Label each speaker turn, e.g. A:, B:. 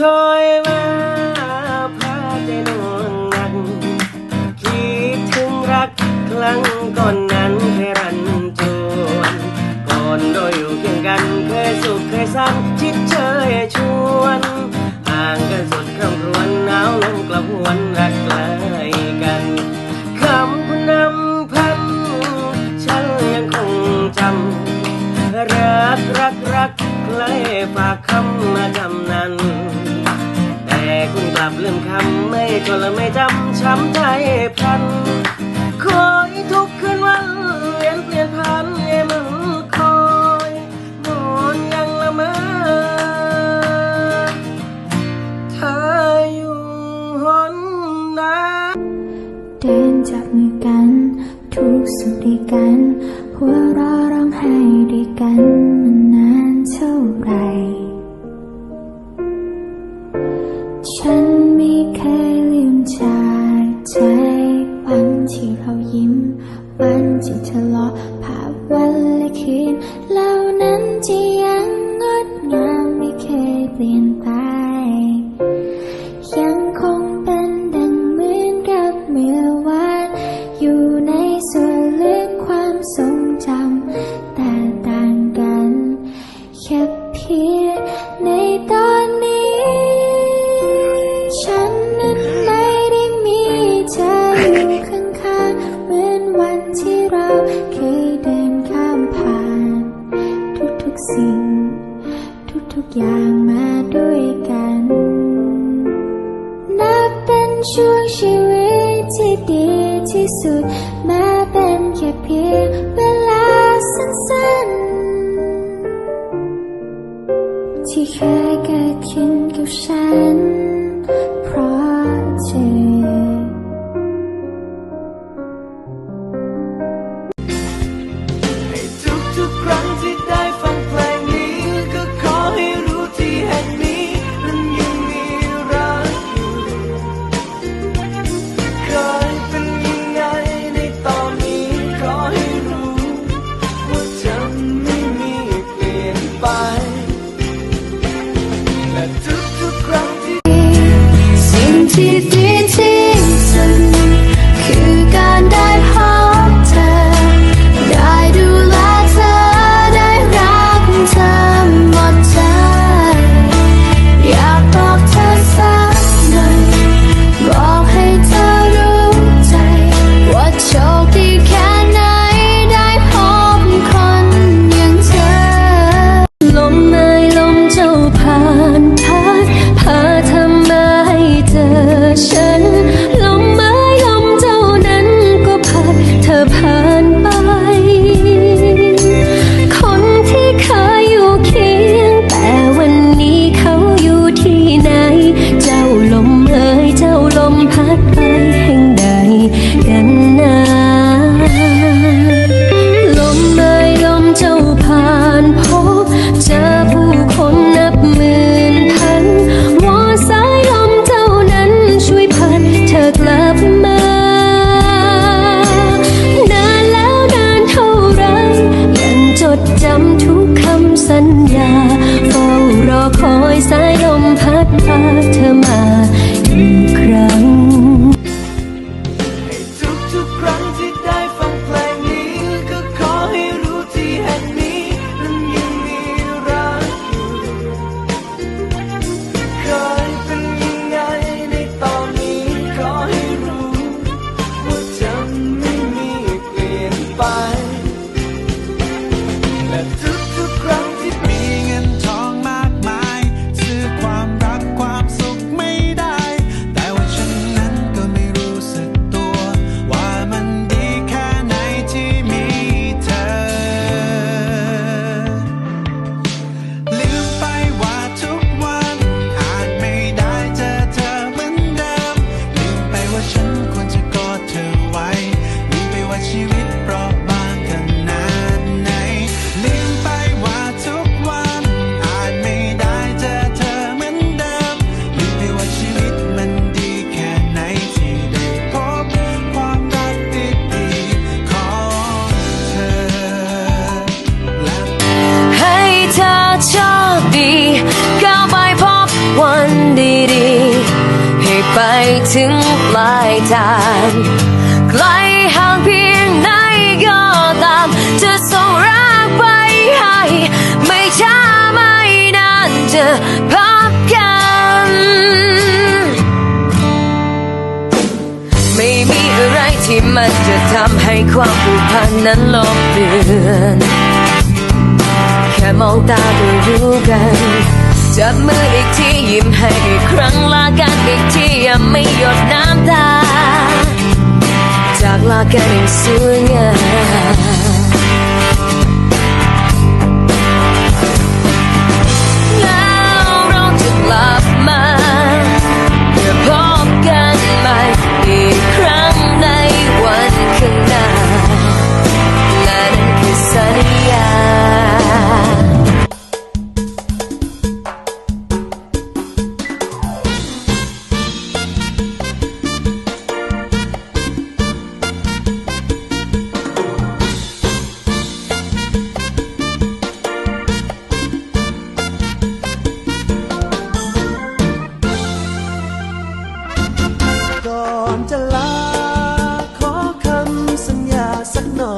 A: ชอยมาพาใจนวงนันคิดถึงรักครั้งก่อนนั้นเคยรันจวนก่อนโดยอยู่เคียงกันเคยสุขเคยสันชิดเชยชวนห่างกันสุดคำรวนหนาวลมกลับหวนรักไกล รักรักรักใครฝากคำมาจำนั้น แต่คุณกลับลืมคำไม่จนและไม่จำช้ำใจพลันคอยทุกคืนวันเวียนเปลี่ยนพันให้มันคอยนอนยังละเมอเธออยู่หนนั้น
B: เดินจับมือกัน ทุกสุขด้วยกัน หัวเราะร้องไห้ด้วยกันมันนานเท่าไหรฉันไม่เคยลืมจากใจวันที่เรายิ้ม วันที่ทะเลาะภาพวันและคืนเหล่านั้นที่ยังงดงามไม่เคยเปลี่ยน ช่วงชีวิตที่ดีที่สุด แม้เป็นแค่เพียงเวลาสั้นๆ ที่เคยเกิดขึ้นกับฉัน
C: ถึงปลายทางไกลห่างเพียงไหนก็ตาม จะส่งรักไปให้ ไม่ช้าไม่นานจะพบกัน ไม่มีอะไรที่มันจะทำให้ความผูกพันนั้นลบเลือน แค่มองตาก็รู้กัน จับมืออีกทียิ้มให้อีกครั้งลากันอีกทียังไม่หยดน้ำตา จากลากันอย่างสวยงาม
D: no.